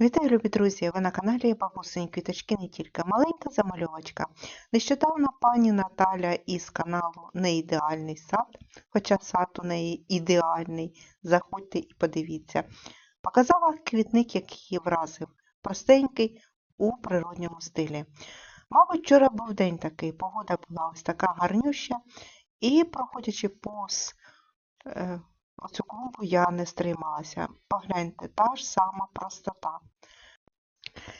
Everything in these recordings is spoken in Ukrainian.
Вітаю, любі друзі! Ви на каналі Бабусині Квіточки не тільки. Маленька замальовочка. Нещодавно пані Наталя із каналу Неідеальний сад, хоча сад у неї ідеальний, заходьте і подивіться. Показала квітник, який її вразив, простенький у природньому стилі. Мабуть, вчора був день такий, погода була ось така гарнюща, і, проходячи повз е, оцю клумбу, я не стрималася. Погляньте, та ж сама простота.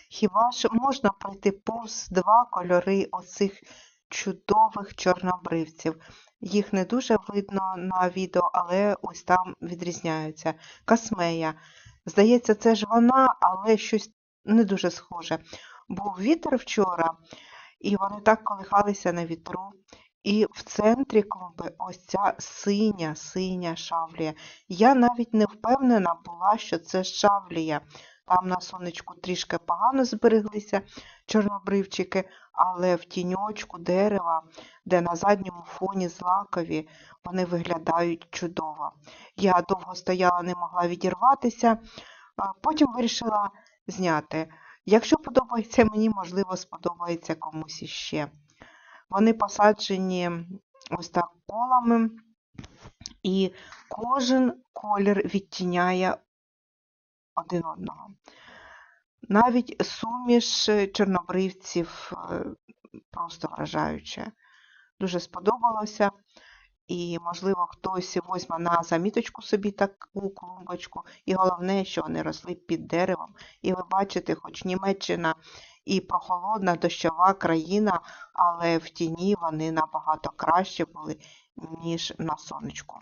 Хіба ж можна пройти повз два кольори оцих чудових чорнобривців? Їх не дуже видно на відео, але ось там відрізняються. Касмея. Здається, це ж вона, але щось не дуже схоже. Був вітер вчора, і вони так колихалися на вітру. І в центрі клумби ось ця синя, синя шавлія. Я навіть не впевнена була, що це шавлія. Там на сонечку трішки погано збереглися чорнобривчики, але в тіньочку дерева, де на задньому фоні злакові, вони виглядають чудово. Я довго стояла, не могла відірватися, а потім вирішила зняти. Якщо подобається мені, можливо, сподобається комусь іще. Вони посаджені ось так колами, і кожен колір відтіняє один одного. Навіть суміш чорнобривців е, просто вражаюче. Дуже сподобалося. І, можливо, хтось возьме на заміточку собі таку клумбочку. І головне, що вони росли під деревом. І ви бачите, хоч Німеччина і прохолодна дощова країна, але в тіні вони набагато краще були, ніж на сонечку.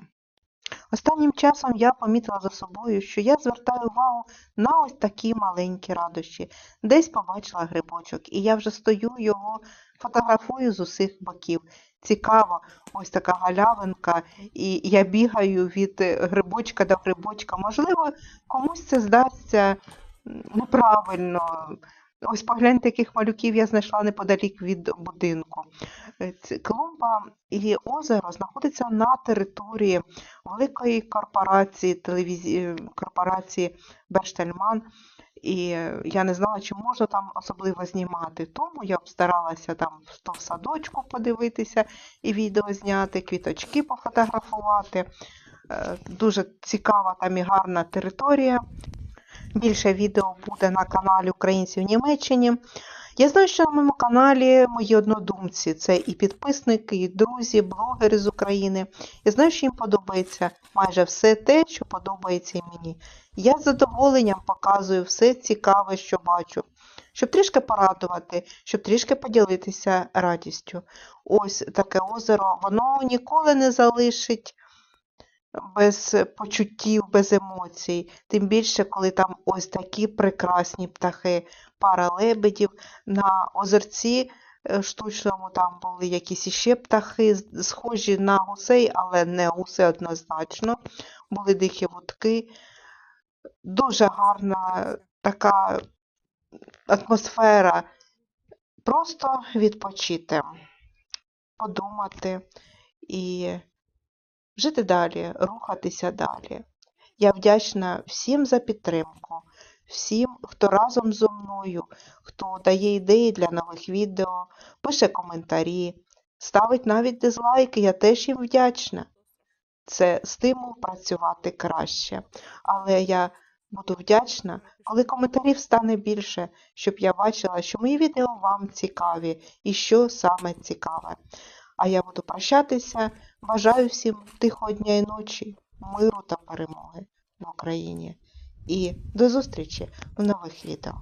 Останнім часом я помітила за собою, що я звертаю увагу на ось такі маленькі радощі. Десь побачила грибочок, і я вже стою його, фотографую з усіх боків. Цікаво, ось така галявинка, і я бігаю від грибочка до грибочка. Можливо, комусь це здасться неправильно. Ось погляньте, яких малюків я знайшла неподалік від будинку. Клумба і озеро знаходиться на території великої корпорації телевізі... корпорації Берштельман. І я не знала, чи можна там особливо знімати. Тому я старалася там то в садочку подивитися і відео зняти, квіточки пофотографувати. Дуже цікава там і гарна територія. Більше відео буде на каналі Українців в Німеччині. Я знаю, що на моєму каналі мої однодумці це і підписники, і друзі, блогери з України. Я знаю, що їм подобається майже все те, що подобається і мені. Я з задоволенням показую все цікаве, що бачу, щоб трішки порадувати, щоб трішки поділитися радістю. Ось таке озеро, воно ніколи не залишить без почуттів, без емоцій. Тим більше, коли там ось такі прекрасні птахи, пара лебедів. На озерці е, штучному там були якісь іще птахи, схожі на гусей, але не гуси однозначно. Були дикі вудки. Дуже гарна така атмосфера. Просто відпочити, подумати і жити далі, рухатися далі. Я вдячна всім за підтримку, всім, хто разом зо мною, хто дає ідеї для нових відео, пише коментарі, ставить навіть дизлайки, я теж їм вдячна. Це стимул працювати краще. Але я буду вдячна, коли коментарів стане більше, щоб я бачила, що мої відео вам цікаві і що саме цікаве. А я буду прощатися. Бажаю всім тихого дня і ночі, миру та перемоги в Україні. І до зустрічі в нових відео.